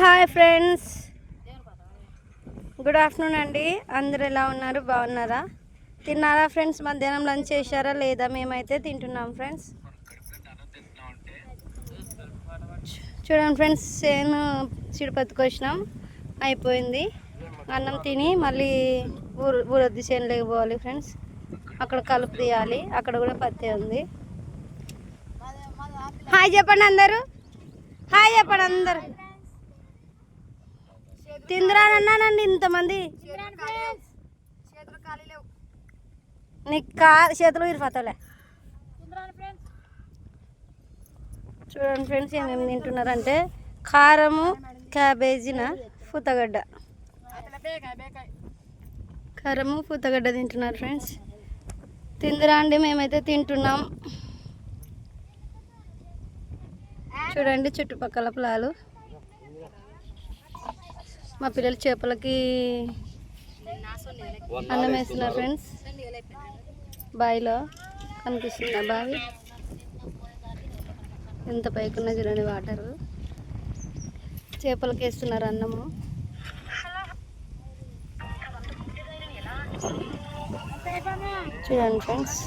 Hi friends. Good afternoon అండి. అందరు ఎలా ఉన్నారు? బాగున్నారా? తిన్నారా ఫ్రెండ్స్? మధ్యాహ్నం లంచ్ చేశారా? లేదా మేమైతే తింటున్నాం ఫ్రెండ్స్. చూడండి ఫ్రెండ్స్ సేను చిడుపత్తికి వచ్చినాం. అయిపోయింది. అన్నం తిని మళ్ళీ ఊరు ఊరొద్ది చేను లేకపోవాలి ఫ్రెండ్స్. అక్కడ కలుపు తీయాలి. అక్కడ కూడా పత్తి ఉంది. హాయ్ చెప్పండి అందరూ. హాయ్ చెప్పండి అందరు. తిందిరానన్నానండి ఇంతమంది? నీకు కా చేతులు ఇరిపోతావులే చూడండి ఫ్రెండ్స్ ఏమేమి తింటున్నారంటే కారము క్యాబేజీన పూతగడ్డ. కారము పూతగడ్డ తింటున్నారు ఫ్రెండ్స్. తిందిరా అండి మేమైతే తింటున్నాం. చూడండి చుట్టుపక్కల పొలాలు. మా పిల్లలు చేపలకి అన్నం వేస్తున్నారు ఫ్రెండ్స్. బావిలో కనిపిస్తుంది బావి? ఎంత పైకున్నా చూడండి వాటరు. చేపలకి వేస్తున్నారు అన్నము. చూడండి ఫ్రెండ్స్.